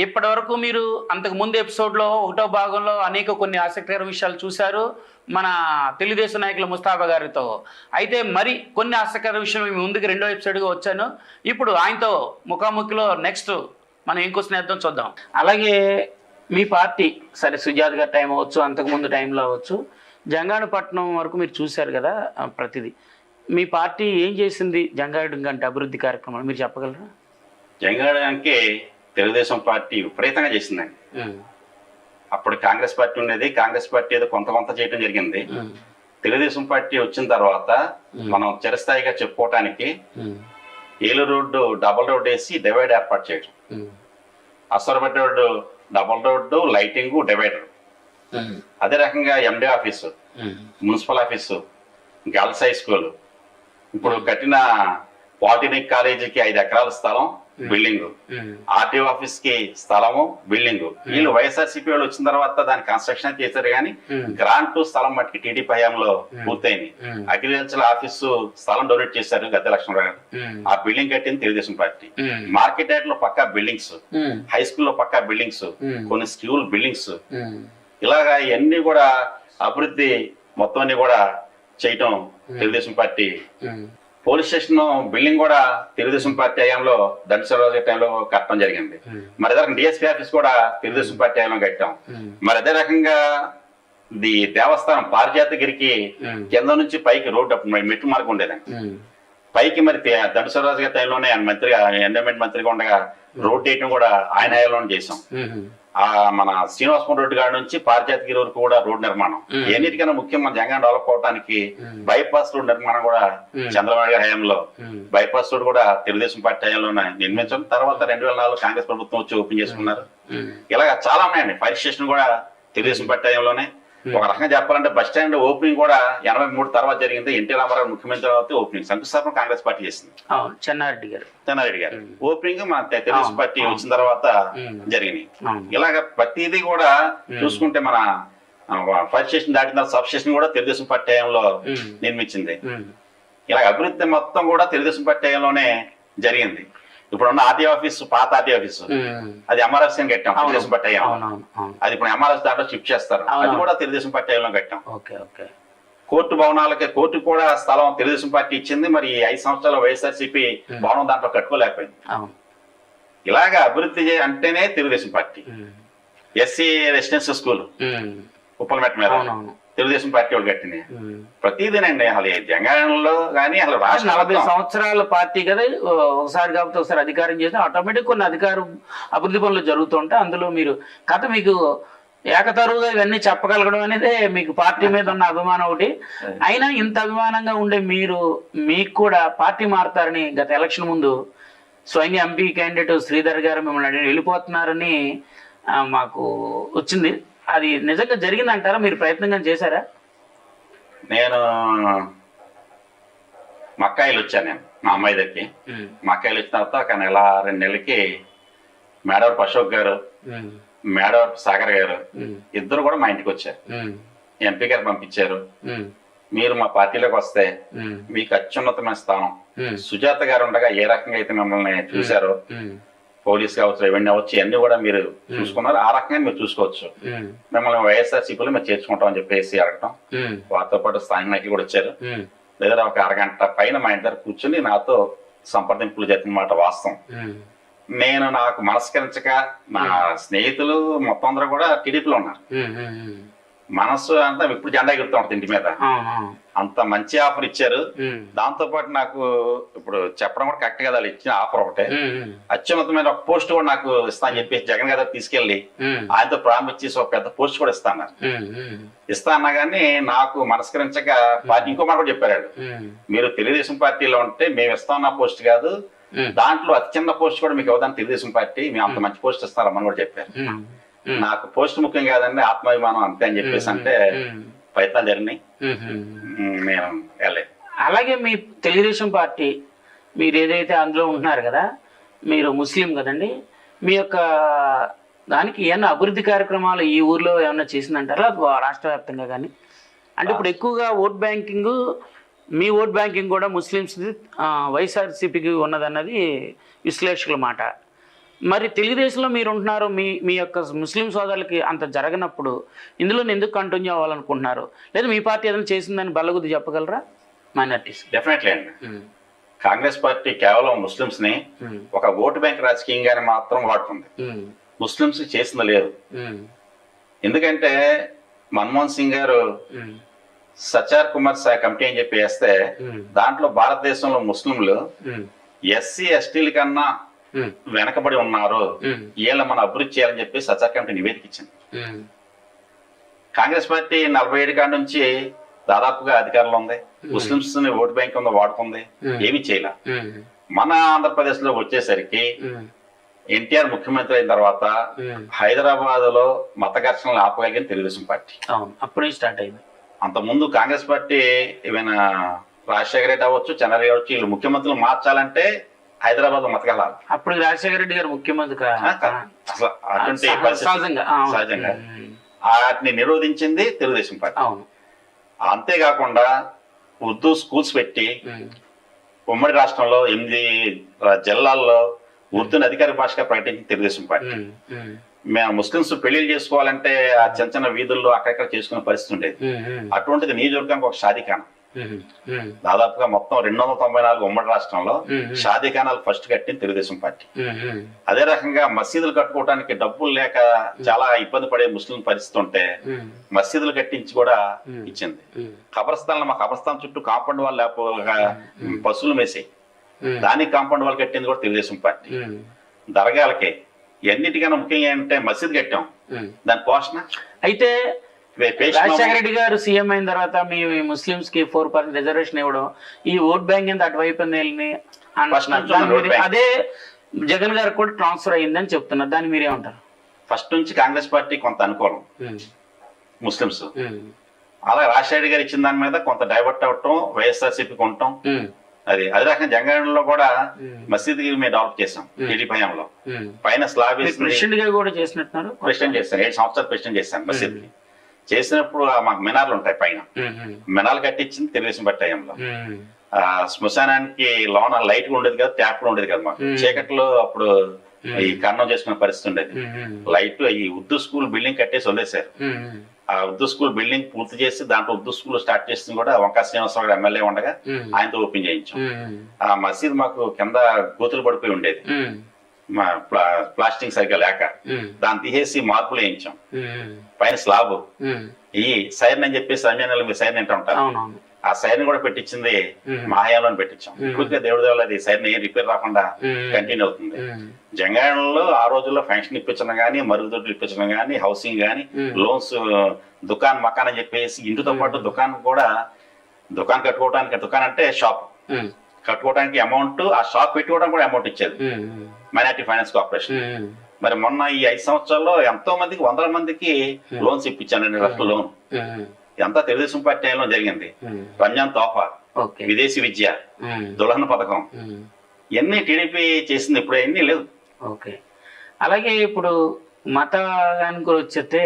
ఇప్పటి వరకు మీరు అంతకు ముందు ఎపిసోడ్లో ఒకటో భాగంలో అనేక కొన్ని ఆసక్తికర విషయాలు చూశారు మన తెలుగుదేశం నాయకుల ముస్తాఫా గారితో. అయితే మరి కొన్ని ఆసక్తికర విషయాలు మీ ముందుకు రెండో ఎపిసోడ్గా వచ్చాను. ఇప్పుడు ఆయనతో ముఖాముఖిలో నెక్స్ట్ మనం ఏం క్వశ్చన్ వేద్దాం చూద్దాం. అలాగే మీ పార్టీ సరే సుజాత్ గారి టైం అవ్వచ్చు అంతకుముందు టైంలో అవ్వచ్చు. జంగాడపట్నం వరకు మీరు చూశారు కదా ప్రతిదీ. మీ పార్టీ ఏం చేసింది జంగాడు గంట అభివృద్ధి కార్యక్రమాలు? మీరు చెప్పగలరా? జంగాడానికి తెలుగుదేశం పార్టీ విపరీతంగా చేసిందండి. అప్పుడు కాంగ్రెస్ పార్టీ ఉండేది కాంగ్రెస్ పార్టీ ఏదో కొంత కొంత చేయడం జరిగింది. తెలుగుదేశం పార్టీ వచ్చిన తర్వాత మనం చిరస్థాయిగా చెప్పుకోవటానికి ఏలూరు రోడ్డు డబల్ రోడ్ వేసి డివైడ్ ఏర్పాటు చేయడం అసరబెట్ట road double road lighting divider. అదే రకంగా MD office municipal office girls high school. ఇప్పుడు కట్టిన పాలిటెక్నిక్ కాలేజీకి ఐదు ఎకరాల స్థలం బిల్డింగ్. ఆర్టీఓ ఆఫీస్కి స్థలము బిల్డింగ్. వీళ్ళు వైఎస్ఆర్సీపీ వాళ్ళు వచ్చిన తర్వాత దాని కన్స్ట్రక్షన్ చేశారు కానీ గ్రాంట్ స్థలం మట్టికి టీడీపీ హయాంలో పూర్తయింది. అగ్రికల్చర్ ఆఫీసు స్థలం డొనేట్ చేశారు గద్దె లక్ష్మణరావు ఆ బిల్డింగ్ కట్టింది తెలుగుదేశం పార్టీ. మార్కెట్ యార్డ్లో పక్కా బిల్డింగ్స్. హై స్కూల్లో పక్కా బిల్డింగ్స్. కొన్ని స్కూల్ బిల్డింగ్స్. ఇలాగా ఇవన్నీ కూడా అభివృద్ధి మొత్తం కూడా చేయటం Telugu Desam party police station building కూడా తెలుగుదేశం పార్టీ హయాంలో దండసరాజు టైంలో కట్టడం జరిగింది. మరి అదే రకంగా డిఎస్పీ ఆఫీస్ కూడా తెలుగుదేశం పార్టీ హయాంలో కట్టాం. మరి అదే రకంగా ది దేవస్థానం పారిజాతగిరికి కింద నుంచి పైకి మరి మెట్టు మార్గం ఉండేదండి పైకి మరి దండసరాజు గారి టైంలోనే ఆయన మంత్రిగా ఎండోమెంట్ మంత్రిగా ఉండగా రోడ్ వేయటం కూడా ఆయన హయాంలోనే చేసాం ఆ మన శ్రీనివాసపురం రోడ్డు గారి నుంచి పారిజాతగిరి వరకు కూడా రోడ్ నిర్మాణం. ఎన్నిటికైనా ముఖ్యం మన జగన్ డెవలప్ అవడానికి బైపాస్ రోడ్ నిర్మాణం కూడా చంద్రబాబు గారి హయాంలో. బైపాస్ రోడ్ కూడా తెలుగుదేశం పార్టీ హయాంలోనే నిర్మించడం తర్వాత రెండు వేల నాలుగు కాంగ్రెస్ ప్రభుత్వం వచ్చి ఓపెన్ చేసుకున్నారు. ఇలాగ చాలా ఉన్నాయండి. ఫైర్ స్టేషన్ కూడా తెలుగుదేశం పార్టీ హయాంలోనే. ఒక రకంగా చెప్పాలంటే బస్ స్టాండ్ ఓపెనింగ్ కూడా ఎనభై మూడు తర్వాత జరిగింది. ఎన్టీ రామారావు ముఖ్యమంత్రి తర్వాత ఓపెనింగ్. శంకుస్థాపన కాంగ్రెస్ పార్టీ చేసింది. చెన్నారెడ్డి గారు. చెన్నారెడ్డి గారు. ఓపెనింగ్ మన తె- తెలుగుదేశం పార్టీ వచ్చిన తర్వాత జరిగినాయి. అవును. ఇలాగ ప్రతిదీ కూడా చూసుకుంటే మన ఫైర్ స్టేషన్ దాటిన తర్వాత సబ్ స్టేషన్ కూడా తెలుగుదేశం పార్టీ హయాంలో నిర్మించింది. ఇలా అభివృద్ధి మొత్తం కూడా తెలుగుదేశం పార్టీ హయాంలోనే జరిగింది. ఇప్పుడున్న ఆర్టీ ఆఫీస్ పాత ఆర్టీ ఆఫీస్. అది ఎంఆర్ఎఫ్ కట్టాం. తెలుగుదేశం పార్టీ అది ఇప్పుడు ఎంఆర్ఎస్ దాంట్లో షిఫ్ట్ చేస్తారు. అది కూడా తెలుగుదేశం పార్టీ కట్టాం. Okay okay. కోర్టు భవనాలకి కోర్టు కూడా స్థలం తెలుగుదేశం పార్టీ ఇచ్చింది మరి ఈ ఐదు సంవత్సరాల వైఎస్ఆర్సీపీ భవనం దాంట్లో కట్టుకోలేకపోయింది. ఇలాగ అభివృద్ధి అంటేనే Telugu Desam party. SC residential school. Uppalametta మీద. తెలుగుదేశం పార్టీ వాళ్ళు కట్టింది. ప్రతిదినండి అసలు తెలంగాణలో కానీ అసలు రాష్ట్ర నలభై సంవత్సరాల పార్టీ కదా ఒకసారి కాబట్టి ఒకసారి అధికారం చేస్తే ఆటోమేటిక్ కొన్ని అధికారం అభివృద్ధి పనులు జరుగుతుంటే అందులో మీరు కథ మీకు ఏకతరువుగా ఇవన్నీ చెప్పగలగడం అనేది మీకు పార్టీ మీద ఉన్న అభిమానం ఒకటి. అయినా ఇంత అభిమానంగా ఉండే మీరు మీకు కూడా పార్టీ మారుతారని గత ఎలక్షన్ ముందు స్వయంగా ఎంపీ క్యాండిడేట్ శ్రీధర్ గారు మిమ్మల్ని వెళ్ళిపోతున్నారని మాకు వచ్చింది. అది నిజంగా జరిగిందంటారా? మీరు ప్రయత్నంగా చేశారా? నేను మక్కాయిలు వచ్చాను నేను మా అమ్మాయి దగ్గరికి. మక్కాయిలు వచ్చిన తర్వాత ఒక నెల రెండు నెలలకి మేడవరపు అశోక్ గారు మేడవరపు సాగర్ గారు ఇద్దరు కూడా మా ఇంటికి వచ్చారు. ఎంపీ గారు పంపించారు. మీరు మా పార్టీలోకి వస్తే మీకు అత్యున్నతమైన స్థానం. సుజాత గారు ఉండగా ఏ రకంగా అయితే మిమ్మల్ని చూశారో పోలీస్ కావచ్చు రెవెన్యూ అవచ్చు ఇవన్నీ కూడా మీరు చూసుకున్నారు. ఆ రకంగా మీరు చూసుకోవచ్చు. మిమ్మల్ని వైఎస్ఆర్ సిపిలో మీరు చేర్చుకుంటాం అని చెప్పేసి అడగటం. వారితో పాటు స్థానిక నాయకులు కూడా వచ్చారు. లేదా ఒక అరగంట పైన మా ఇంటి దగ్గర కూర్చుని నాతో సంప్రదింపులు జరిగిన మాట వాస్తవం. నేను నాకు మనస్కరించక నా స్నేహితులు మొత్తం అందరూ కూడా టీడీపీలో ఉన్నారు. మనస్సు అంతా ఇప్పుడు జెండా ఎగురుతూ ఉంటుంది ఇంటి మీద. అంత మంచి ఆఫర్ ఇచ్చారు. దాంతో పాటు నాకు ఇప్పుడు చెప్పడం కూడా కరెక్ట్ కదా ఇచ్చిన ఆఫర్ ఒకటే. అత్యున్నతమైన ఒక పోస్ట్ కూడా నాకు ఇస్తా అని చెప్పేసి జగన్ గారు తీసుకెళ్ళి ఆయనతో ప్రారంభించి ఒక పెద్ద పోస్ట్ కూడా ఇస్తాను ఇస్తా అన్నా కానీ నాకు మనస్కరించక పార్టీ ఇంకో మాట కూడా చెప్పారు. మీరు తెలుగుదేశం పార్టీలో ఉంటే మేము ఇస్తామన్న పోస్ట్ కాదు. దాంట్లో అతి చిన్న పోస్ట్ కూడా మీకు ఇవ్వదని తెలుగుదేశం పార్టీ మేము అంత మంచి పోస్ట్ ఇస్తారమ్మని కూడా చెప్పారు. నాకు పోస్ట్ ముఖ్యం కాదండి ఆత్మాభిమానం అంతే అని చెప్పేసి అంటే ప్రయత్నాలు జరిగినాయి. నేను వెళ్ళలేదు. అలాగే మీ తెలుగుదేశం పార్టీ మీరు ఏదైతే అందులో ఉంటున్నారు కదా మీరు ముస్లిం కదండి మీ యొక్క దానికి ఏమన్నా అభివృద్ధి కార్యక్రమాలు ఈ ఊర్లో ఏమన్నా చేసిందంటారా? రాష్ట్ర వ్యాప్తంగా కానీ? అంటే ఇప్పుడు ఎక్కువగా ఓట్ బ్యాంకింగ్ మీ ఓట్ బ్యాంకింగ్ కూడా ముస్లిమ్స్ వైఎస్ఆర్సీపీకి ఉన్నదన్నది విశ్లేషకుల మాట. మరి తెలుగుదేశంలో మీరు ఉంటున్నారు మీ మీ యొక్క ముస్లిం సోదరులకి అంత జరగనప్పుడు ఇందులో ఎందుకు కంటిన్యూ అవ్వాలనుకుంటున్నారు? లేదా మీ పార్టీ ఏదైనా చేసిందని బల్లగుద్ది చెప్పగలరా? మైనార్టీస్. డెఫినెట్లీ అండి. కాంగ్రెస్ పార్టీ కేవలం ముస్లిమ్స్ని ఒక ఓటు బ్యాంక్ రాజకీయంగానే మాత్రం వాడుతుంది ముస్లిమ్స్ చేసింది లేదు. ఎందుకంటే మన్మోహన్ సింగ్ గారు సచార్ కుమార్ సా కమిటీ అని చెప్పి వేస్తే దాంట్లో భారతదేశంలో ముస్లింలు ఎస్సీ ఎస్టీల కన్నా వెనకబడి ఉన్నారు. వీళ్ళ మనం అభివృద్ధి చేయాలని చెప్పి సచార్ కమిటీ నివేదిక ఇచ్చింది. కాంగ్రెస్ పార్టీ నలభై ఏడు కాడ నుంచి దాదాపుగా అధికారంలో ఉంది. ముస్లింస్ని ఓటు బ్యాంక్ ఉందో వాడుకుంది ఏమి చేయలే. మన ఆంధ్రప్రదేశ్లో వచ్చేసరికి ఎన్టీఆర్ ముఖ్యమంత్రి అయిన తర్వాత హైదరాబాద్లో మత ఘర్షణలు ఆపగలిగిన తెలుగుదేశం పార్టీ. అప్పుడే స్టార్ట్ అయింది. అంత ముందు కాంగ్రెస్ పార్టీ ఏమైనా రాజశేఖర రెడ్డి అవ్వచ్చు చంద్రబాబు అవ్వచ్చు వీళ్ళు ముఖ్యమంత్రులు మార్చాలంటే హైదరాబాద్లో మతకలాలి అప్పుడు రాజశేఖర రెడ్డి గారు ముఖ్యమంత్రి అసలు అటువంటి సహజంగా వాటిని నిరోధించింది తెలుగుదేశం పార్టీ. అవును. అంతేకాకుండా ఉర్దూ స్కూల్స్ పెట్టి ఉమ్, ఉమ్మడి రాష్ట్రంలో ఎనిమిది జిల్లాల్లో ఉర్దూని అధికారిక భాషగా ప్రకటించింది తెలుగుదేశం పార్టీ. మేము ముస్లింస్ పెళ్ళిళ్ళు చేసుకోవాలంటే ఆ చిన్న చిన్న వీధుల్లో అక్కడక్కడ చేసుకునే పరిస్థితి ఉండేది. అటువంటిది నియోజకవర్గానికి ఒక ఉమ్, దాదాపుగా మొత్తం రెండు వందల తొంభై నాలుగు ఉమ్మడి రాష్ట్రంలో షాదీఖానాలు ఫస్ట్ కట్టింది తెలుగుదేశం పార్టీ. అదే రకంగా మసీదులు కట్టుకోవడానికి డబ్బులు లేక చాలా ఇబ్బంది పడే ముస్లిం పరిస్థితి ఉంటే మసీదులు కట్టించి కూడా. ఇచ్చింది. కబరస్థాన్లు మా కబరస్థాన్ చుట్టూ కాంపౌండ్ వాళ్ళు లేకపోగా పశువులు మేసాయి. దానికి కాంపౌండ్ వాళ్ళు కట్టింది కూడా తెలుగుదేశం పార్టీ. దర్గాలకి. ఎన్నిటికన్నా ముఖ్యంగా ఏంటంటే మసీద్ కట్టాం. దాని పోషణ? అయితే రాజశేఖర రెడ్డి గారు సీఎం అయిన తర్వాత మీ ముస్లిమ్స్కి ఫోర్ పర్సెంట్ రిజర్వేషన్ ఇవ్వడం ఈ ఓట్ బ్యాంక్ ఎంత అటువైపు వెళ్ళి. అదే జగన్ గారికి కూడా ట్రాన్స్ఫర్ అయ్యిందని చెప్తున్నారు. దాన్ని మీరేమంటారు ఫస్ట్ నుంచి కాంగ్రెస్ పార్టీ కొంత అనుకూలం. ఉమ్, ముస్లింస్ ఉమ్, అలా రాజశేఖర రెడ్డి గారు ఇచ్చిన దాని మీద కొంత డైవర్ట్ అవటం వైఎస్ఆర్సీపీ కొనటం. ఉమ్, అది అదే రకంగా జంగారెడ్డిలో కూడా మసీద్ మేము డెవలప్ చేసాం టీడీపీ హయాంలో. పైన స్లాబ్ ప్రెసిడెంట్గా కూడా చేసినట్టున్నారు? ప్రెసిడెంట్ చేశాను ఏడు సంవత్సరాలు ప్రెసిడెంట్ చేశాను మసీద్ చేసినప్పుడు మాకు మినార్లు ఉంటాయి పైన. మినార్లు కట్టించింది తెలుగుదేశం ఆ శ్మశానానికి లోన లైట్ కూడా ఉండేది కదా ట్యాప్ కూడా ఉండేది కదా మాకు. చీకట్లో అప్పుడు ఈ కన్నం చేసుకునే పరిస్థితి ఉండేది. లైట్ ఈ ఉర్దూ స్కూల్ బిల్డింగ్ కట్టేసి వదిలేశారు. ఉమ్, ఆ ఉర్దూ స్కూల్ బిల్డింగ్ పూర్తి చేసి దాంట్లో ఉర్దూ స్కూల్ స్టార్ట్ చేసింది కూడా వంకా శ్రీనివాసరావు గారు ఎమ్మెల్యే ఉండగా ఆయనతో ఓపెన్ చేయించాం. ఆ మసీద్ మాకు కింద గోతులు పడిపోయి ఉండేది. ప్లాస్టింగ్ సరిగ్గా లేక దాన్ని తీసేసి మార్పులు వేయించాం. పైన స్లాబ్. ఈ సైరన్ అని చెప్పేసి అన్యాలు మీ సైరన్ ఏంటో ఉంటారు ఆ సైరన్ కూడా పెట్టించింది మాయాలో పెట్టించాం. ఇప్పటికే దేవుడి దేవుళ్ళు అది సైరన్ ఏం రిపేర్ రాకుండా కంటిన్యూ అవుతుంది. ఉమ్, జంగాయంలో ఆ రోజుల్లో ఫంక్షన్ ఇప్పించడం కానీ మరుగుదొడ్లు ఇప్పించడం కానీ హౌసింగ్ కానీ. లోన్స్ దుకాన్ మకాన్ అని చెప్పేసి ఇంటితో పాటు దుకాన్ కూడా దుకాన్ కట్టుకోవడానికి దుకాన్ అంటే షాప్. కట్టుకోవడానికి అమౌంట్ ఆ షాప్ పెట్టుకోవడానికి కూడా అమౌంట్ ఇచ్చేది. ఉమ్, మైనార్టీ ఫైనాన్స్ కార్పొరేషన్ మరి మొన్న ఈ ఐదు సంవత్సరాల్లో ఎంతో మందికి వందల మందికి లోన్స్ ఇప్పించాను రెండు లక్షల లోన్ ఇదంతా తెలుగుదేశం పార్టీ టైంలో జరిగింది. రంజాన్ తోఫా విదేశీ విద్య దుల్హన్ పథకం. ఇవన్నీ టీడీపీ చేసింది ఇప్పుడు ఎన్ని లేవు. ఓకే. అలాగే ఇప్పుడు మతానికి వచ్చేస్తే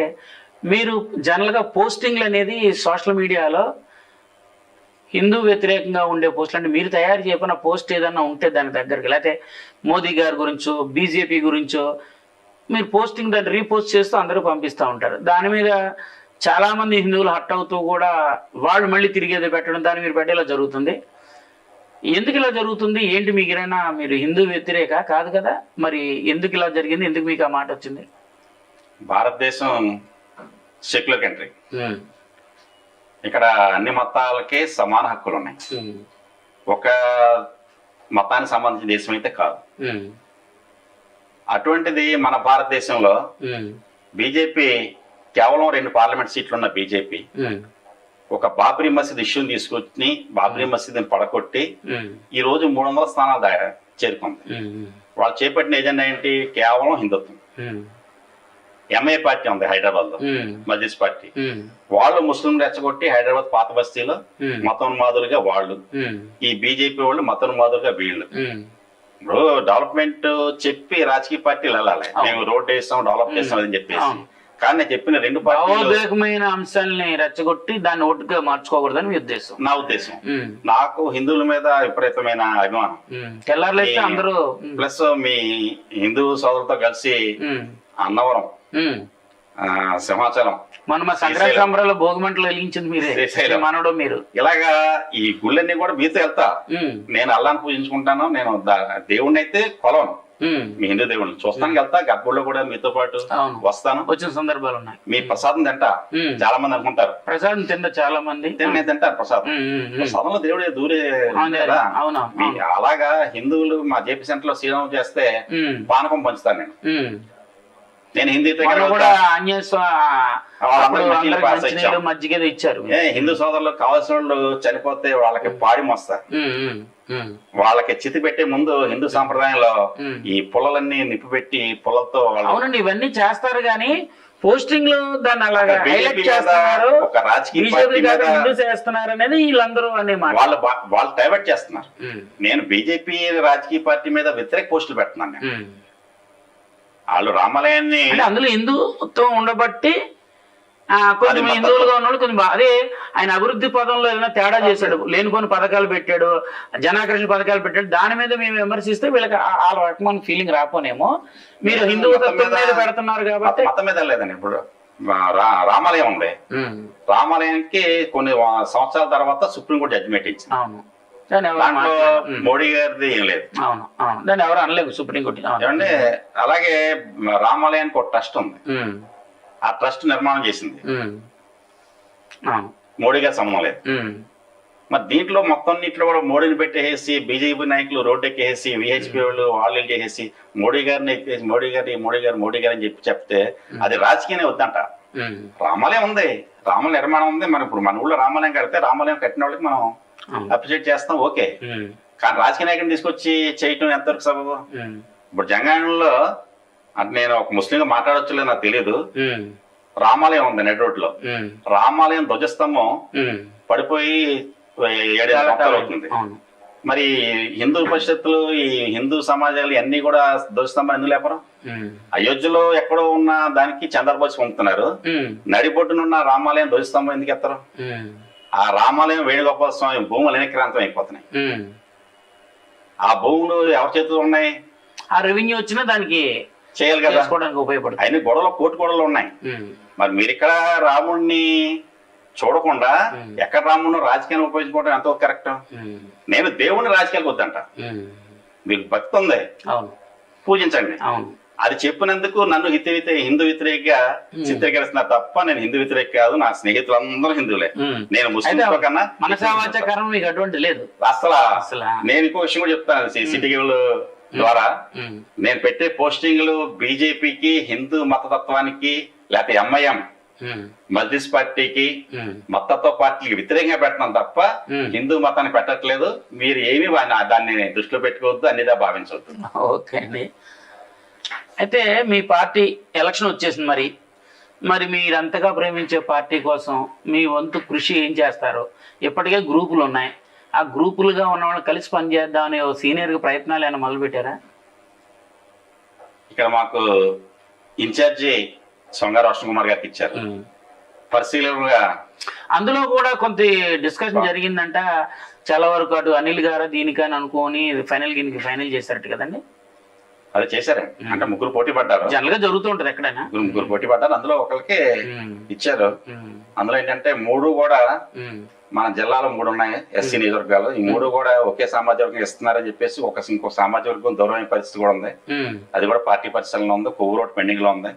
మీరు జనరల్గా పోస్టింగ్లు అనేది సోషల్ మీడియాలో హిందూ వ్యతిరేకంగా ఉండే పోస్టులు అంటే మీరు తయారు చేయకున్న పోస్ట్ ఏదన్నా ఉంటే దాని దగ్గరికి లేకపోతే మోదీ గారి గురించో బీజేపీ గురించో మీరు పోస్టింగ్ దాన్ని రీపోస్ట్ చేస్తూ అందరూ పంపిస్తూ ఉంటారు. దాని మీద చాలామంది హిందువులు హట్ అవుతూ కూడా వాళ్ళు మళ్ళీ తిరిగి ఏదో పెట్టడం దాన్ని మీరు పెట్టేలా జరుగుతుంది. ఎందుకు ఇలా జరుగుతుంది? ఏంటి మీకు ఏమైనా మీరు హిందూ వ్యతిరేక? కాదు కదా. మరి ఎందుకు ఇలా జరిగింది? ఎందుకు మీకు ఆ మాట వచ్చింది? భారతదేశం సెక్యులర్ కంట్రీ. ఇక్కడ అన్ని మతాలకే సమాన హక్కులు ఉన్నాయి ఒక మతానికి సంబంధించిన దేశం అయితే కాదు అటువంటిది మన భారతదేశంలో బీజేపీ కేవలం రెండు పార్లమెంట్ సీట్లు ఉన్న బీజేపీ ఒక బాబ్రీ మసీద్ ఇష్యూని తీసుకొచ్చి బాబ్రీ మసీద్ని పడగొట్టి ఈ రోజు మూడు వందల స్థానాలు చేరుకుంది. వాళ్ళు చేపట్టిన ఏజెండా ఏంటి? కేవలం హిందుత్వం. ఎంఏ పార్టీ ఉంది హైదరాబాద్లో మజ్లిస్ పార్టీ. వాళ్ళు ముస్లిం రెచ్చగొట్టి హైదరాబాద్ పాత బస్తీలో మతోన్మాదులుగా వాళ్ళు. ఈ బీజేపీ వాళ్ళు మతోన్మాదులుగా వీళ్ళు. ఇప్పుడు డెవలప్మెంట్ చెప్పి రాజకీయ పార్టీలు వెళ్ళాలి. మేము రోడ్ వేస్తాం డెవలప్ చేస్తాం అని చెప్పేసి. కానీ నేను చెప్పిన రెండు భావోద్వేగమైన అంశాలని రెచ్చగొట్టి దాన్ని ఓటుగా మార్చుకోకూడదని మీ ఉద్దేశం. నా ఉద్దేశం. నాకు హిందువుల మీద విపరీతమైన అభిమానం. మీ- అందరూ ప్లస్ మీ హిందూ సోదరులతో కలిసి అన్నవరం. సింహాచలం. మన మా సంక్రాంతి శ్రీశైలం. సంబరాలు భోగిమంటలు వెలిగించింది మీరే. మనవడు మీరు. ఇలాగా ఈ గుళ్ళన్నీ కూడా మీతో వెళ్తా. నేను అల్లాన్ని పూజించుకుంటాను. నేను దేవుణ్ణి అయితే కొలవను. మీ హిందూ దేవుడిని చూస్తానికి వెళ్తా. గర్భంలో కూడా మీతో పాటు వస్తాను. వచ్చిన సందర్భాలు ఉన్నాయి. మీ ప్రసాదం తింటా. చాలా మంది అనుకుంటారు. ప్రసాదం తింద చాలా మంది. తిని నేను తింటాను ప్రసాదం. ప్రసాదంలో దేవుడే దూరే. అలాగా హిందువులు మా జేపీ సెంటర్లో శ్రీరామం చేస్తే పానకం పంచుతాను నేను. నేను హిందీ కూడా ఆంజనేయ. మజ్జిగ ఇచ్చారు. ఏ హిందూ సోదరులు కావాల్సిన వాళ్ళు చనిపోతే వాళ్ళకి పాడి మోస్తారు. వాళ్ళకి చితి పెట్టే ముందు హిందూ సాంప్రదాయంలో. ఈ పుల్లలన్నీ నిప్పి పెట్టి పుల్లలతో వాళ్ళు అవునండి ఇవన్నీ చేస్తారు కానీ పోస్టింగ్లో దాన్ని అలాగా హైలైట్ చేస్తున్నారు. బీజేపీ హిందూ చేస్తున్నారు అనేది వీళ్ళందరూ అనే మాట. వాళ్ళు వాళ్ళు డైవర్ట్ చేస్తున్నారు. నేను బీజేపీ రాజకీయ పార్టీ మీద వ్యతిరేక పోస్టులు పెడుతున్నాను. వాళ్ళు రామాలయాన్ని అంటే అందులో హిందుత్వం ఉండబట్టి ఆ, కొంచెం. హిందువులుగా ఉన్నవాళ్ళు కొంచెం అదే ఆయన అభివృద్ధి పదంలో ఏదైనా తేడా చేశాడు. లేని కొన్ని పథకాలు పెట్టాడు జనాకర్షణ పథకాలు పెట్టాడు. దాని మీద మేము విమర్శిస్తే వీళ్ళకి ఆ- ఆ రకమైన ఫీలింగ్ రాపోనేమో మీరు నేను హిందూ మతం తత్వం మీద- పెడుతున్నారు కాబట్టి మత- మీద లేదండి. ఇప్పుడు రామాలయం ఉంది. రామాలయానికి కొన్ని సంవత్సరాల తర్వాత సుప్రీంకోర్టు జడ్జిమెంట్ ఇచ్చింది. దాన్ని ఎవరు దాంట్లో మోడీ గారిది ఏం లేదు. అవును అవును. దాన్ని ఎవరు అనలేదు సుప్రీంకోర్టు అవును. ఏమంటే అలాగే రామాలయానికి ఒక ట్రస్ట్ ఉంది. ఉమ్, ఆ ట్రస్ట్ నిర్మాణం చేసింది. ఉమ్, అవును. మోడీ గారి సంబంధం లేదు. ఉమ్, మరి దీంట్లో మొత్తం నీటిలో కూడా మోడీని పెట్టేసి బీజేపీ నాయకులు రోడ్డు ఎక్కేసి విహెచ్పి వాళ్ళు వాళ్ళు వీళ్ళు చేసేసి మోడీ గారిని ఎక్కేసి మోడీ గారి మోడీ గారు మోడీ గారు అని చెప్పి చెప్తే అది రాజకీయమే వద్దంట. ఉమ్, రామాలయం ఉంది. రామ నిర్మాణం ఉంది. మనం ఇప్పుడు మన ఊళ్ళో రామాలయం కడితే రామాలయం కట్టిన వాళ్ళకి మనం. అప్రిషియేట్ చేస్తాం ఓకే. కానీ రాజకీయ నాయకుని తీసుకొచ్చి చేయటం ఎంతవరకు సబబు? ఇప్పుడు జంగాయంలో అంటే నేను ఒక ముస్లింగా మాట్లాడొచ్చు లేదు నాకు తెలియదు రామాలయం ఉంది నెట్ రోడ్లో. రామాలయం ధ్వజస్తంభం. పడిపోయి ఏడు సంవత్సరాలు అవుతుంది. మరి హిందూ పరిషత్తులు ఈ హిందూ సమాజాలు అన్ని కూడా ధ్వజస్తంభం ఎందుకు లేపరు? అయోధ్యలో ఎక్కడో ఉన్న దానికి చంద్రబోసి పంపుతున్నారు. ఉమ్, నడిబొడ్డునున్న రామాలయం ధ్వజస్తంభం ఎందుకు ఎత్తరు? ఆ రామాలయం వేణుగోపాల స్వామి భూములు వెనక్రాంతం అయిపోతున్నాయి. ఆ భూములు ఎవరి చేతిలో ఉన్నాయి? ఆ రెవెన్యూ వచ్చినా దానికి చేయాలి కదా. ఉపయోగపడుతుంది. అయిన గొడవలు కోటి గొడవలు ఉన్నాయి. మరి మీరు ఇక్కడ రాముడిని చూడకుండా. ఎక్కడ రాముడిని రాజకీయాన్ని ఉపయోగించుకోవడం ఎంతో కరెక్ట్. నేను దేవుడిని రాజకీయాలకు వద్దంట. మీకు భక్తి ఉంది? పూజించండి. అవును. అది చెప్పినందుకు నన్ను హిత హిందూ వ్యతిరేకగా చిత్రీకరిస్తున్నారు తప్ప నేను హిందూ వ్యతిరేక కాదు. నా స్నేహితులందరూ హిందువులే. నేను కన్నా మనసావాచకరం మీకు అటువంటి లేదు. అసలు అసలు. నేను ఇంకో విషయం కూడా చెప్తాను. సి- సిటీ కేబుల్ ద్వారా నేను పెట్టే పోస్టింగ్లు బీజేపీకి హిందూ మతతత్వానికి లేకపోతే ఎంఐఎం మజ్లిస్ పార్టీకి. మతత్వ పార్టీకి వ్యతిరేకంగా పెట్టడం తప్ప. హిందూ మతాన్ని పెట్టట్లేదు. మీరు ఏమి దాన్ని దృష్టిలో పెట్టుకోవద్దు. అన్నిదా భావించవద్దు. ఓకే అండి. అయితే మీ పార్టీ ఎలక్షన్ వచ్చేసింది మరి. మరి మీరు అంతగా ప్రేమించే పార్టీ కోసం మీ వంతు కృషి ఏం చేస్తారు? ఇప్పటికే గ్రూపులు ఉన్నాయి. ఆ గ్రూపులుగా ఉన్న వాళ్ళు కలిసి పనిచేద్దామని ఓ సీనియర్గా ప్రయత్నాలు ఏమైనా మొదలుపెట్టారా? ఇక్కడ మాకు ఇన్ఛార్జి సొంగారు రోషన్ కుమార్ గారికి ఇచ్చారు. పరిశీలనగా అందులో కూడా కొంత డిస్కషన్ జరిగిందంట. చాలా వరకు అటు అనిల్ గారు దీనికని అనుకోని ఫైనల్ దీనికి ఫైనల్ చేశారట కదండి? అది చేశారు. అంటే ముగ్గురు పోటీ పడ్డారు. జనరల్గా జరుగుతూ ఉంటది ఎక్కడైనా. ముగ్గురు పోటీ పడ్డారు. అందులో ఒకరికి ఇచ్చారు. అందులో ఏంటంటే మూడు కూడా మన జిల్లాలో మూడు ఉన్నాయి. ఎస్సీ నియోజకవర్గాలు. ఈ మూడు కూడా ఒకే సామాజిక వర్గం ఇస్తున్నారని చెప్పేసి ఒక ఇంకో సామాజిక వర్గం దూరమైన పరిస్థితి కూడా ఉంది. అది కూడా పార్టీ పరిశీలనలో ఉంది. కొవ్వు రోడ్ పెండింగ్లో ఉంది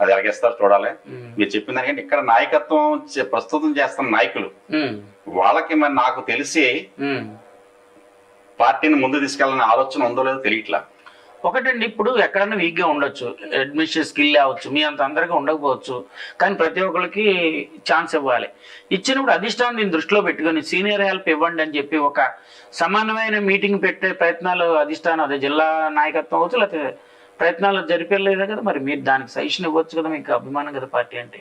అది ఎలాగేస్తారు చూడాలి. మీరు చెప్పిన దానికంటే ఇక్కడ నాయకత్వం ప్రస్తుతం చేస్తున్న నాయకులు వాళ్ళకి మరి నాకు తెలిసి. పార్టీని ముందు తీసుకెళ్ళాలనే ఆలోచన ఉందో లేదో తెలియట్లా. ఒకటండి ఇప్పుడు ఎక్కడన్నా వీక్గా ఉండొచ్చు. అడ్మిషన్ స్కిల్ అవ్వచ్చు మీ అంత అందరికీ ఉండకపోవచ్చు కానీ ప్రతి ఒక్కరికి ఛాన్స్ ఇవ్వాలి. ఇచ్చినప్పుడు అధిష్టానం దీన్ని దృష్టిలో పెట్టుకొని సీనియర్ హెల్ప్ ఇవ్వండి అని చెప్పి ఒక సమానమైన మీటింగ్ పెట్టే ప్రయత్నాలు అధిష్టానం అదే జిల్లా నాయకత్వం అవ్వచ్చు లేకపోతే ప్రయత్నాలు జరిపేలేదా కదా మరి. మీరు దానికి సజెషన్ ఇవ్వచ్చు కదా మీకు అభిమానం కదా పార్టీ అంటే.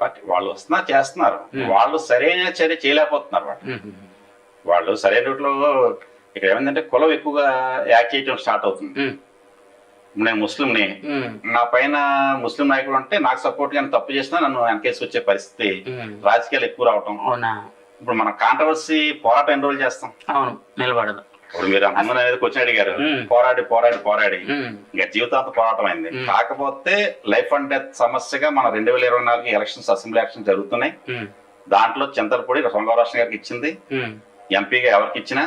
పార్టీ వాళ్ళు వస్తున్నారు చేస్తున్నారు. వాళ్ళు సరైన చర్య చేయలేకపోతున్నారు వాళ్ళు. సరైన రూట్లో ఇక్కడ ఏమైందంటే కులం ఎక్కువగా యాక్ట్ చేయడం స్టార్ట్ అవుతుంది. నేను ముస్లింని. నా పైన ముస్లిం నాయకుడు అంటే నాకు సపోర్ట్గా తప్పు చేసినా నన్ను వెనకేసి వచ్చే పరిస్థితి. రాజకీయాలు ఎక్కువ రావటం. ఇప్పుడు మనం కాంట్రవర్సీ పోరాటం ఎన్ని రోజులు చేస్తాం? అవును నిలబడదు. ఇప్పుడు మీరు అంతమంది అనేది క్వశ్చన్ అడిగారు. పోరాడి పోరాడి పోరాడి. ఇంకా జీవితాంత పోరాటం అయింది. కాకపోతే లైఫ్ అండ్ డెత్ సమస్యగా మన రెండు వేల ఇరవై నాలుగు ఎలక్షన్స్ అసెంబ్లీ ఎలక్షన్ జరుగుతున్నాయి. దాంట్లో చింతలపూడి సొంగరాష్ట్రం గారికి ఇచ్చింది. ఎంపీగా ఎవరికి ఇచ్చినా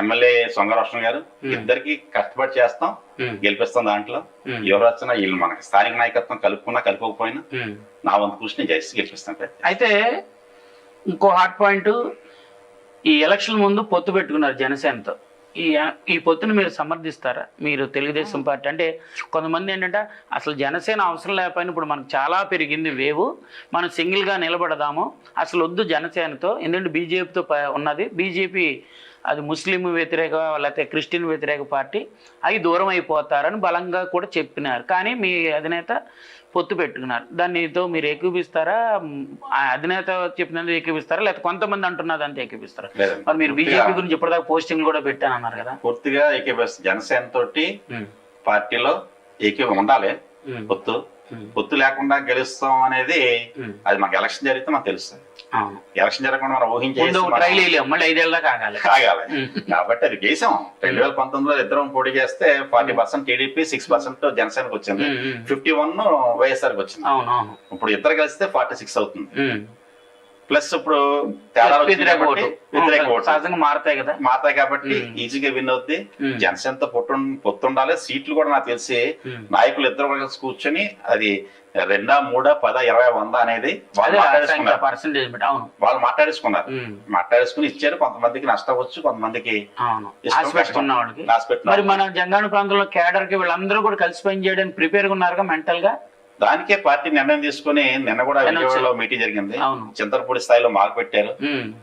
ఎమ్మెల్యే సొంగరాష్ట్రం గారు. ఇద్దరికి కష్టపడి చేస్తాం గెలిపిస్తాం దాంట్లో. ఎవరు వచ్చినా వీళ్ళు మనకి స్థానిక నాయకత్వం కలుపుకున్నా కలుపుకోకపోయినా. నా వంతు కృషి నేను చేసి గెలిపిస్తాను అయితే ఇంకో హాట్ పాయింట్ ఈ ఎలక్షన్ ముందు పొత్తు పెట్టుకున్నారు జనసేనతో. ఈ ఈ పొత్తుని మీరు సమర్థిస్తారా? మీరు తెలుగుదేశం పార్టీ అంటే కొంతమంది ఏంటంటే అసలు జనసేన అవసరం లేకపోయినా ఇప్పుడు మనకు చాలా పెరిగింది వేవు. మనం సింగిల్గా నిలబడదాము. అసలు వద్దు జనసేనతో. ఎందుకంటే బీజేపీతో ఉన్నది. బీజేపీ అది ముస్లిం వ్యతిరేక లేకపోతే క్రిస్టియన్ వ్యతిరేక పార్టీ అవి దూరం అయిపోతారని బలంగా కూడా చెప్పినారు. కానీ మీ అధినేత పొత్తు పెట్టుకున్నారు. దానితో మీరు ఏకీపిస్తారా అధినేత చెప్పినందుకు ఏకీపిస్తారా లేకపోతే కొంతమంది అంటున్నది అంతే ఏకీపిస్తారా. మరి మీరు బీజేపీ గురించి ఇప్పటిదాకా పోస్టింగ్ కూడా పెట్టాను అన్నారు కదా. పూర్తిగా ఏకీభవిస్తాం జనసేన తోటి పార్టీలో ఏకీ ఉండాలి. పొత్తు. పొత్తు లేకుండా గెలుస్తాం అనేది అది మనకి ఎలక్షన్ జరిగితే మనకు తెలుస్తుంది ఎలక్షన్ జరగకుండా మనం ఊహించేసి మళ్ళీ ఐదేళ్ళ కాగాలి ఉమ్, కాబట్టి అది గేసాం రెండు వేల పంతొమ్మిదిలో ఇద్దరం పోటీ చేస్తే forty percent TDP six percent జనసేనకు వచ్చింది. ఫిఫ్టీ వన్ వైఎస్ఆర్కి వచ్చింది ఇప్పుడు ఇద్దరు కలిస్తే ఫార్టీ సిక్స్ అవుతుంది. ప్లస్ ఇప్పుడు సహజంగా మారుతాయి కదా. మాతాయి కాబట్టి. ఈజీగా విన్ అవుద్ది. జనసేనతో పొత్తు పొత్తుండాలి. సీట్లు కూడా నాకు తెలిసి. నాయకులు ఇద్దరు కలిసి కూర్చొని అది రెండా మూడా పద ఇరవై వంద అనేది వాళ్ళు వాళ్ళు మాట్లాడేసుకున్నారు. మాట్లాడేసుకుని ఇచ్చారు. కొంతమందికి నష్టవచ్చు కొంతమందికి మరి మన జంగాణ ప్రాంతంలో కేడర్కి వీళ్ళందరూ కూడా కలిసి పని చేయడానికి ప్రిపేర్ ఉన్నారుగా మెంటల్గా దానికే పార్టీ నిర్ణయం తీసుకుని నిన్న కూడా విజయవాడలో మీటింగ్ జరిగింది. అవును. చింతలపూడి స్థాయిలో మార్కు పెట్టారు.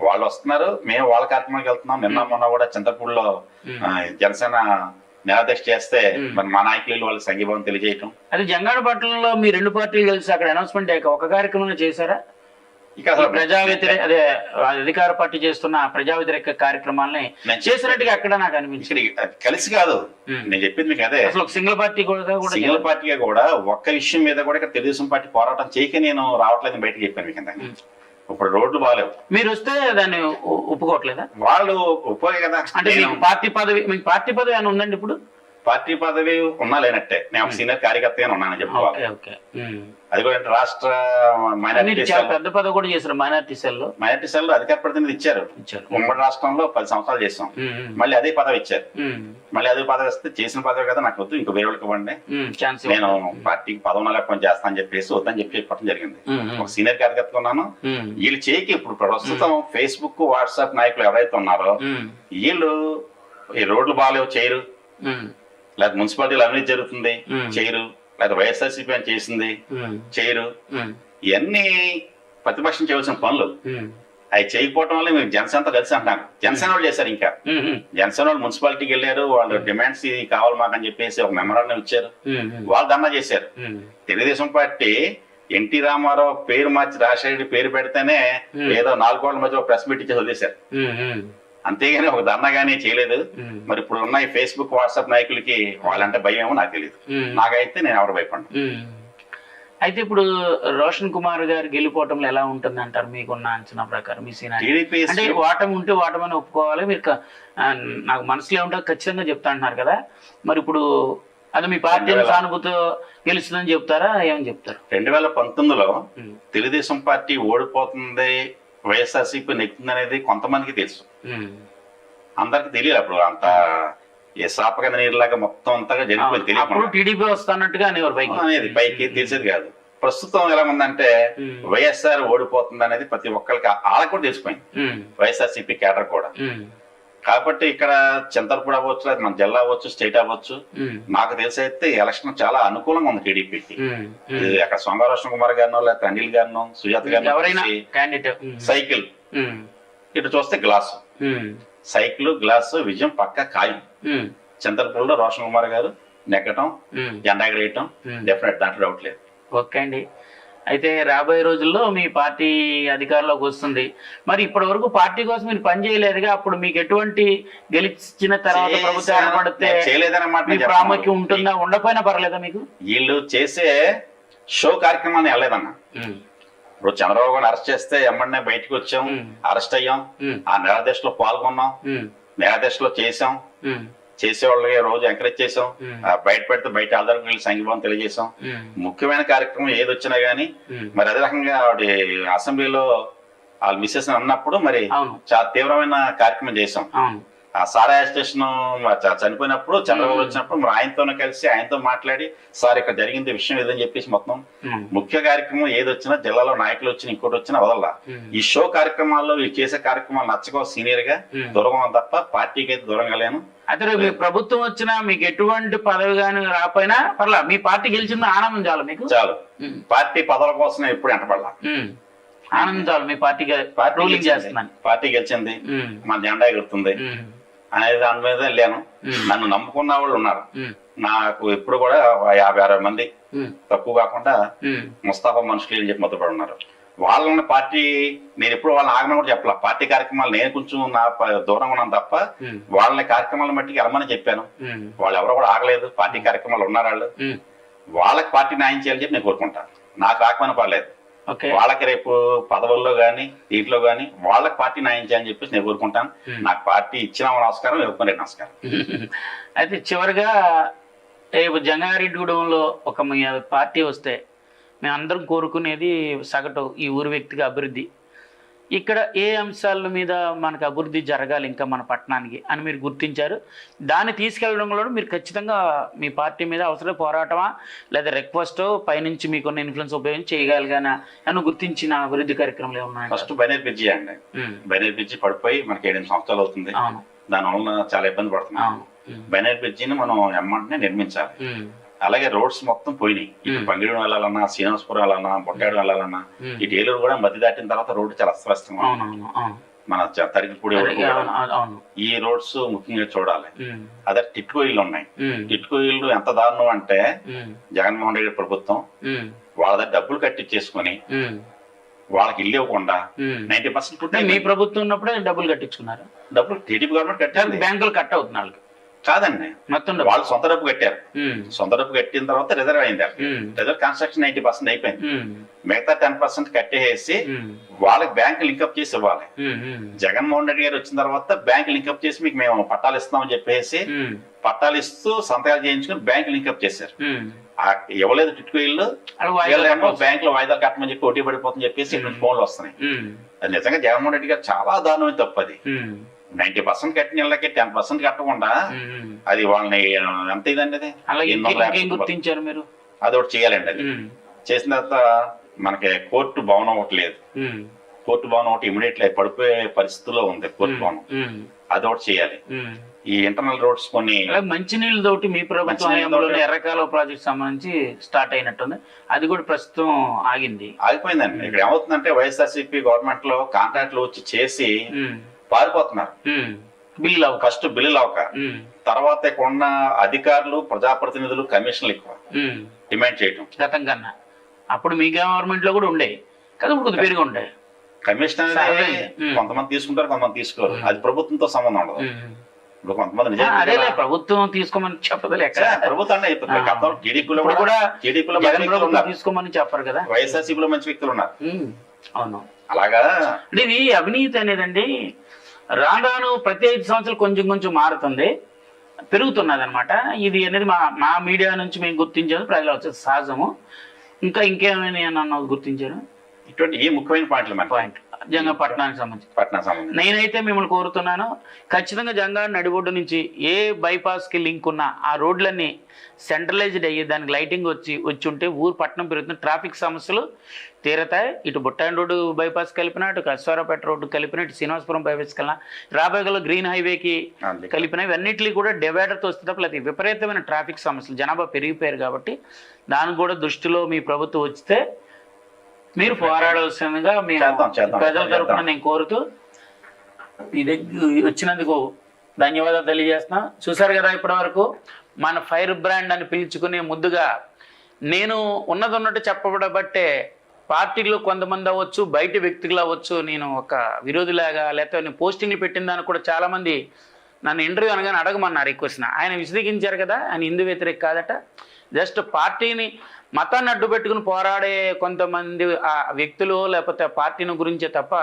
వాళ్ళు వస్తున్నారు. మేము వాళ్ళ కార్యక్రమానికి వెళ్తున్నాం. నిన్న మొన్న కూడా చింతలపూడిలో జనసేన నిరాదీక్ష చేస్తే. మరి మా నాయకులు వాళ్ళకి సంఘీభావం తెలియజేయటం. అది జంగాణ పట్టణంలో మీ రెండు పార్టీలు కలిసి అక్కడ అనౌన్స్మెంట్ ఒక కార్యక్రమం చేశారా? ఇక ప్రజా వ్యతిరేక అదే అధికార పార్టీ చేస్తున్న ప్రజా వ్యతిరేక కార్యక్రమాలని నేను చేసినట్టుగా అక్కడ నాకు అనిపించింది? కలిసి కాదు. నేను చెప్పింది మీకు అదే. అసలు సింగిల్ పార్టీ కూడా సింగిల్ పార్టీగా కూడా ఒక్క విషయం మీద కూడా ఇక్కడ తెలుగుదేశం పార్టీ పోరాటం చేయక నేను రావట్లేదు బయటకు చెప్పాను మీకు. ఇప్పుడు రోడ్లు బాగాలేవు. మీరు వస్తే దాన్ని ఒప్పుకోవట్లేదా? వాళ్ళు ఒప్పుకోరు కదా. అంటే మీకు పార్టీ పదవి మీకు పార్టీ పదవి ఏమైనా ఉందండి ఇప్పుడు? పార్టీ పదవి ఉన్నా లేనట్టే. నేను ఒక సీనియర్ కార్యకర్తగా ఉన్నానని చెప్పుకోవాలి. Okay um. అది కూడా రాష్ట్ర మైనారిటీ చాలా పెద్ద పదవి కూడా చేశారు మైనార్టీ సెల్లో మైనారిటీ సెల్ అధికార ప్రతినిధి ఇచ్చారు. ఇచ్చారు. ఉమ్మడి రాష్ట్రంలో పది సంవత్సరాలు చేసాం ఉమ్, మళ్ళీ అదే పదవి ఇచ్చారు. మళ్ళీ అదే పదవి వస్తే చేసిన పదవి కదా నాకు వద్దు ఇంకో వేరే వాళ్ళకి ఇవ్వండి. నేను. పార్టీకి పదవి లేకపోతే చేస్తా అని చెప్పేసి వద్దని చెప్పి చెప్పడం జరిగింది. ఒక సీనియర్ కార్యకర్తగా ఉన్నాను. వీళ్ళు చేయకి ఇప్పుడు ప్రస్తుతం ఫేస్బుక్ వాట్సాప్ నాయకులు ఎవరైతే ఉన్నారో వీళ్ళు ఈ రోడ్లు బాగాలేవు చేయరు. లేదా మున్సిపాలిటీలు అవినీతి జరుగుతుంది మ్మ్. చేయరు. లేదా వైఎస్ఆర్సీపీ అని చేసింది చేయరు. ఇవన్నీ ప్రతిపక్షం చేయవలసిన పనులు. అవి చేయకపోవడం వల్ల మీరు జనసేనతో కలిసి అంటున్నాను జనసేన వాళ్ళు చేశారు ఇంకా. జనసేన వాళ్ళు మున్సిపాలిటీకి వెళ్ళారు వాళ్ళు డిమాండ్స్ ఇది కావాలి మాకు అని చెప్పేసి ఒక మెమరాండం ఇచ్చారు. వాళ్ళు ధర్నా చేశారు. తెలుగుదేశం పార్టీ ఎన్టీ రామారావు పేరు మార్చి రాజశేఖర పేరు పెడితేనే మ్మ్. ఏదో నాలుగు కోట్ల మధ్య ప్రెస్ మీట్ ఇచ్చి వదిలేశారు. అంతేగాని ఒక ధర్నా కానీ చేయలేదు. మరి ఇప్పుడు ఉన్న ఈ ఫేస్బుక్ వాట్సాప్ నాయకులకి వాళ్ళంటే భయం ఏమో నాకు తెలియదు. నాకైతే నేను ఎవరు భయపడను. ఉమ్. అయితే ఇప్పుడు రోషన్ కుమార్ గారు గెలిపోవటంలో ఎలా ఉంటుంది అంటారు? మీకున్న అంచనా ప్రకారం మీ సీనా టీడీపీ అంటే ఓటమి ఉంటే ఓటమని ఒప్పుకోవాలి. మీరు నాకు మనసులో ఉంటే ఖచ్చితంగా చెప్తా అంటున్నారు కదా. మరి ఇప్పుడు అది మీ పార్టీ సానుభూతి గెలుస్తుందని చెప్తారా? ఏమని చెప్తారు? రెండు వేల పంతొమ్మిదిలో తెలుగుదేశం పార్టీ ఓడిపోతుంది వైఎస్ఆర్సీపీ నెక్కుతుంది అనేది కొంతమందికి తెలుసు. అందరికి తెలియదు అప్పుడు అంత ఏ సాప కింద నీరులాగా మొత్తం అంతగా జరిగిపోయి తెలియకుండా టీడీపీ వస్తానట్టుగా అనేది పైకి తెలిసేది కాదు. ప్రస్తుతం ఎలా ఉందంటే వైఎస్ఆర్ ఓడిపోతుంది అనేది ప్రతి ఒక్కరికి వాళ్ళకి కూడా తెలిసిపోయింది. ఉమ్, వైఎస్ఆర్సీపీ కేడర్ కూడా. కాబట్టి ఇక్కడ చింతలపూడి అవ్వచ్చు మన జిల్లా అవ్వచ్చు స్టేట్ అవ్వచ్చు నాకు తెలిసి అయితే ఎలక్షన్ చాలా అనుకూలంగా ఉంది టీడీపీకి. అక్కడ సోమవారం కుమార్ గారినో లేకపోతే అనిల్ గారినో సుజాత గారినో క్యాండిడేట్ సైకిల్. ఇటు చూస్తే గ్లాసు. సైకిల్ గ్లాసు విజయం పక్క ఖాయం. చింతలపూడిలో రోషన్ కుమార్ గారు నెగ్గటం జెండా ఎగరేయటం డెఫినెట్ దాంట్లో డౌట్ లేదు. ఓకే అండి. అయితే రాబోయే రోజుల్లో మీ పార్టీ అధికారంలోకి వస్తుంది. మరి ఇప్పటి వరకు పార్టీ కోసం మీరు పని చేయలేదుగా అప్పుడు మీకు ఎటువంటి గెలిచిన తర్వాత ప్రభుత్వం. ఏర్పడితే మీ ప్రాముఖ్యం. ఉంటుందా? ఉండకపోయినా పర్లేదా మీకు? వీళ్ళు చేసే షో కార్యక్రమాన్ని వెళ్ళలేదన్న. ఇప్పుడు చంద్రబాబు గారిని అరెస్ట్ చేస్తే ఎమ్మడినే బయటకు వచ్చాం. అరెస్ట్ అయ్యాం. ఆ నిరాదేశలో పాల్గొన్నాం. నిరాదేశలో చేసాం. చేసే వాళ్ళకి రోజు ఎంకరేజ్ చేసాం బయట పెడితే బయట ఆధారం వెళ్ళి సంఘీభావం తెలియజేసాం. ముఖ్యమైన కార్యక్రమం ఏది వచ్చినా గానీ. మరి అదే రకంగా ఆవిడ అసెంబ్లీలో వాళ్ళ మిస్సెస్ అన్నప్పుడు మరి చాలా తీవ్రమైన కార్యక్రమం చేసాం ఆ సారా స్టేషన్ చనిపోయినప్పుడు చంద్రబాబు. వచ్చినప్పుడు మరి ఆయనతోనే కలిసి ఆయనతో మాట్లాడి సార్ ఇక్కడ జరిగింది విషయం ఏదని చెప్పేసి మొత్తం. ముఖ్య కార్యక్రమం ఏది వచ్చినా జిల్లాలో నాయకులు వచ్చినా ఇంకోటి వచ్చినా వదల్లా ఉమ్. ఈ షో కార్యక్రమాల్లో వీళ్ళు చేసే కార్యక్రమాలు నచ్చకో సీనియర్గా. దూరంగా తప్ప పార్టీకి అయితే దూరంగా లేను అయితే రేపు మీ ప్రభుత్వం వచ్చినా మీకు ఎటువంటి పదవి కానీ రాకపోయినా పర్లా మీ పార్టీ గెలిచిన ఆనందం చాలు మీకు చాలు. పార్టీ పదవుల కోసం ఎప్పుడు ఎంటపడలా ఉమ్. ఆనందం చాలు మీ పార్టీ పార్టీ రూలింగ్ గెలిచింది. చేస్తున్నాను పార్టీ గెలిచింది ఉమ్. మన జెండా ఎగురుతుంది. అనేది దాని మీద లేను. నన్ను నమ్ముకున్న వాళ్ళు ఉన్నారు. నాకు ఎప్పుడు కూడా యాభై అరవై మంది. తక్కువ కాకుండా. ముస్తాఫా మనుషులు అని చెప్పి మొదలుపడి ఉన్నారు వాళ్ళని పార్టీ నేను ఎప్పుడు వాళ్ళని ఆగమని కూడా చెప్పాల పార్టీ కార్యక్రమాలు నేను కొంచెం నా దూరంగా ఉన్నాను తప్ప. వాళ్ళని కార్యక్రమాల మట్టికి వెళ్ళమని చెప్పాను. వాళ్ళు ఎవరో కూడా ఆగలేదు పార్టీ కార్యక్రమాలు ఉన్నారు వాళ్ళు. వాళ్ళకి పార్టీ న్యాయం చేయాలని చెప్పి నేను కోరుకుంటాను నాకు రాకమని పర్లేదు వాళ్ళకి రేపు పదవుల్లో గానీ దీంట్లో గానీ వాళ్ళకి పార్టీ న్యాయం చేయాలని చెప్పేసి నేను కోరుకుంటాను. Hmm. నాకు పార్టీ ఇచ్చిన నమస్కారం ఇవ్వకుండా నమస్కారం అయితే చివరిగా రేపు జంగారెడ్డిగూడెంలో ఒక మీ పార్టీ వస్తే మేమందరం కోరుకునేది సగటు ఈ ఊరి వ్యక్తిగా అభివృద్ధి. ఇక్కడ ఏ అంశాల మీద మనకు అభివృద్ధి జరగాలి ఇంకా మన పట్టణానికి అని మీరు గుర్తించారు. దాన్ని తీసుకెళ్ళడంలో మీరు ఖచ్చితంగా మీ పార్టీ మీద అవసరం పోరాటమా? లేదా రిక్వెస్ట్ పైనుంచి మీకున్న ఇన్ఫ్లుయెన్స్ ఉపయోగించి చేయగలిగానా? అని గుర్తించిన అభివృద్ధి కార్యక్రమాలు ఏమన్నా ఫస్ట్ బైనర్ బ్రిడ్జి అండి బైనర్ బ్రిడ్జి పడిపోయి మనకి ఏడెనిమిది సంవత్సరాలు అవుతుంది. దానివల్ల చాలా ఇబ్బంది పడుతున్నాం. బైనర్ బ్రిడ్జిని మనం ఎమ్మంటనే నిర్మించాలి. ఉమ్. అలాగే రోడ్స్ మొత్తం పోయినాయి ఇటు. పంగిడం వెళ్ళాలన్నా శ్రీనివాసపురం వెళ్ళాలన్నా బొట్టాడు వెళ్ళాలన్నా. ఇటు ఏలూరు కూడా మధ్య దాటిన తర్వాత రోడ్డు చాలా అవును మన తరిగిపూడి ఈ రోడ్స్ ముఖ్యంగా చూడాలి. అదే టిట్కో ఇల్లు ఉన్నాయి ఉమ్. టిట్కో ఇల్లు ఎంత దారుణం అంటే. జగన్మోహన్ రెడ్డి ప్రభుత్వం. వాళ్ళ దగ్గర డబ్బులు కట్టించేసుకొని. వాళ్ళకి ఇల్లు ఇవ్వకుండా. నైన్టీ పర్సెంట్ మీ ప్రభుత్వం ఉన్నప్పుడే డబ్బులు కట్టించుకున్నారు డబ్బులు టీడీపీ గవర్నమెంట్ కట్టింది బ్యాంకులు కట్ వాళ్ళకి కాదండి మొత్తం వాళ్ళు సొంత డబ్బు కట్టారు. సొంత డబ్బు కట్టిన తర్వాత రిజర్వ్ అయింది. రిజర్వ్ కన్స్ట్రక్షన్ నైన్టీ పర్సెంట్ అయిపోయింది. మిగతా టెన్ పర్సెంట్ కట్టేసి. వాళ్ళకి బ్యాంక్ లింకప్ చేసి ఇవ్వాలి. జగన్మోహన్ రెడ్డి గారు వచ్చిన తర్వాత బ్యాంక్ లింకప్ చేసి మీకు మేము పట్టాలు ఇస్తామని చెప్పేసి. పట్టాలు ఇస్తూ సంతకాలు చేయించుకుని బ్యాంక్ లింకప్ చేశారు ఇవ్వలేదు టిట్కో ఇల్లు. బ్యాంక్లో వాయిదాలు కట్టమని చెప్పి ఓటీ పడిపోతుందని చెప్పేసి ఫోన్లు వస్తున్నాయి నిజంగా జగన్మోహన్ రెడ్డి గారు చాలా దారుణమైన తప్పు అది ఉమ్. నైన్టీ పర్సెంట్ కట్టిన ఇళ్ళకి టెన్ పర్సెంట్ కట్టకుండా. అది వాళ్ళని ఎంత ఇదండి అది గుర్తించారు మీరు అది ఒకటి చేయాలండి అది. చేసిన తర్వాత మనకి కోర్టు భవనం ఒకటి లేదు. కోర్టు భవనం ఒకటి ఇమీడియట్లీ పడిపోయే పరిస్థితిలో ఉంది కోర్టు భవనం. అది ఒకటి చేయాలి. ఈ ఇంటర్నల్ రోడ్స్ కొన్ని మంచినీళ్ళ తోటి మీ ప్రభుత్వ ఎర్రకాలువ ప్రాజెక్ట్ సంబంధించి స్టార్ట్ అయినట్టుంది అది కూడా ప్రస్తుతం ఆగింది ఆగిపోయిందండి ఇక్కడ ఏమవుతుందంటే వైఎస్ఆర్సీపీ గవర్నమెంట్లో కాంట్రాక్ట్లు వచ్చి చేసి. పారిపోతున్నారు. బిల్లు అవ్వక ఫస్ట్ బిల్లులు అవక. తర్వాత ఇక్కడ ఉన్న అధికారులు ప్రజాప్రతినిధులు కమిషన్లు ఎక్కువ. డిమాండ్ చేయటం. గతం కన్నా అప్పుడు మీ గవర్నమెంట్లో కూడా ఉండే. కదా ఇప్పుడు పెరిగి ఉండే. కమిషన్. కొంతమంది తీసుకుంటారు కొంతమంది తీసుకోరు. అది ప్రభుత్వంతో సంబంధం ఉండదు. ఇప్పుడు కొంతమంది ప్రభుత్వం తీసుకోమని చెప్పదు ప్రభుత్వం టీడీపీలో కూడా టీడీపీలో తీసుకోమని చెప్పరు కదా. వైఎస్ఆర్సీపీలో మంచి వ్యక్తులు ఉన్నారు. అవును. అలాగా? అంటే ఇది అవినీతి అనేదండి. రాను రాను ప్రతి ఐదు సంవత్సరాలు కొంచెం కొంచెం మారుతుంది. పెరుగుతున్నది అనమాట ఇది అనేది మా మా మీడియా నుంచి మేము గుర్తించేది ప్రజలు వచ్చేది సహజము. ఇంకా ఇంకేమైనా అన్న గుర్తించారు? ఇటువంటి ఈ ముఖ్యమైన పాయింట్లు మనకి పాయింట్. జంగా పట్టణానికి సంబంధించి. పట్నా సంబంధించి. నేనైతే మిమ్మల్ని కోరుతున్నాను ఖచ్చితంగా జంగా నడిబొడ్డు నుంచి ఏ బైపాస్కి లింక్ ఉన్న ఆ రోడ్లన్నీ సెంట్రలైజ్డ్ అయ్యి దానికి లైటింగ్ వచ్చి వచ్చి ఉంటే ఊరు పట్టణం పెరుగుతుంది. ట్రాఫిక్ సమస్యలు తీరతాయి ఇటు బుట్టాయిన్ రోడ్డు బైపాస్ కలిపినా ఇటు కశ్వారపేట రోడ్డు కలిపినా ఇటు శ్రీనివాసపురం బైపాస్ కలిపినా రాబోయే గ్రీన్ హైవేకి. కలిపిన ఇవన్నిటిని కూడా డివైడర్తో వస్తే తప్ప లేకపోతే విపరీతమైన ట్రాఫిక్ సమస్యలు జనాభా పెరిగిపోయారు కాబట్టి దానికి కూడా దృష్టిలో మీ ప్రభుత్వం వచ్చితే మీరు పోరాడాల్సిందిగా చేద్దాం. ప్రజల తరఫున. నేను కోరుతూ మీ దగ్గర వచ్చినందుకు ధన్యవాదాలు తెలియజేస్తున్నా చూసారు కదా ఇప్పటి వరకు మన ఫైర్ బ్రాండ్ అని పిలుచుకునే ముద్దుగా నేను ఉన్నది ఉన్నట్టు చెప్పబడబట్టే పార్టీలో కొంతమంది అవ్వచ్చు బయట వ్యక్తులు అవ్వచ్చు నేను ఒక విరోధిలాగా లేకపోతే నేను పోస్టింగ్లు పెట్టిన కూడా చాలామంది నన్ను ఇంటర్వ్యూ అనగానే అడగమన్నారు ఈ క్వశ్చన్. ఆయన విశదీకించారు కదా ఆయన హిందూ వ్యతిరేక కాదట. జస్ట్ పార్టీని మతాన్ని అడ్డు పెట్టుకుని పోరాడే కొంతమంది ఆ వ్యక్తులు లేకపోతే ఆ పార్టీని గురించే తప్ప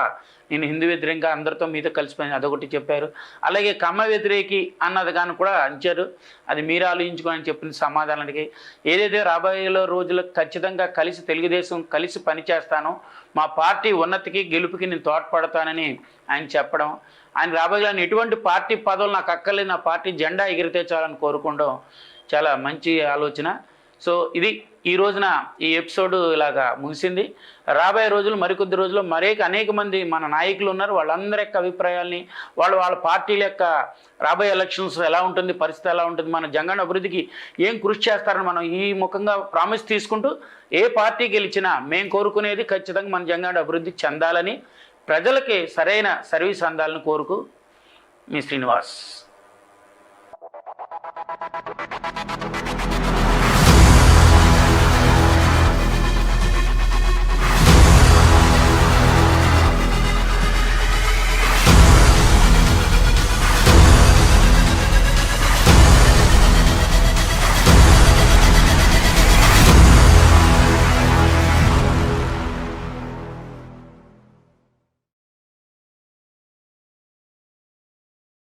నేను హిందూ వ్యతిరేకంగా అందరితో మీతో కలిసిపోయింది అదొకటి చెప్పారు. అలాగే కమ్మ వ్యతిరేకి అన్నది కానీ కూడా అంచారు. అది మీరు ఆలోచించుకోని చెప్పిన సమాధానానికి. ఏదైతే రాబోయే రోజులకు ఖచ్చితంగా కలిసి తెలుగుదేశం కలిసి పనిచేస్తానో మా పార్టీ ఉన్నతికి గెలుపుకి నేను తోడ్పడతానని ఆయన చెప్పడం. ఆయన రాబోయే ఎటువంటి పార్టీ పదవులు నాకు అక్కర్లేదు. నా పార్టీ జెండా ఎగిరితే చాలని కోరుకోవడం చాలా మంచి ఆలోచన. సో ఇది ఈ రోజున ఈ ఎపిసోడ్ ఇలాగా ముగిసింది. రాబోయే రోజులు మరికొద్ది రోజుల్లో మరేక అనేక మంది మన నాయకులు ఉన్నారు. వాళ్ళందరి యొక్క అభిప్రాయాల్ని వాళ్ళు వాళ్ళ పార్టీల యొక్క రాబోయే ఎలక్షన్స్ ఎలా ఉంటుంది పరిస్థితి ఎలా ఉంటుంది మన జంగన్ అభివృద్ధికి ఏం కృషి చేస్తారని మనం ఈ ముఖంగా ప్రామిస్ తీసుకుంటూ ఏ పార్టీ గెలిచినా మేము కోరుకునేది ఖచ్చితంగా మన జంగాడు అభివృద్ధి చెందాలని ప్రజలకి సరైన సర్వీస్ అందాలని కోరుకు మీ శ్రీనివాస్.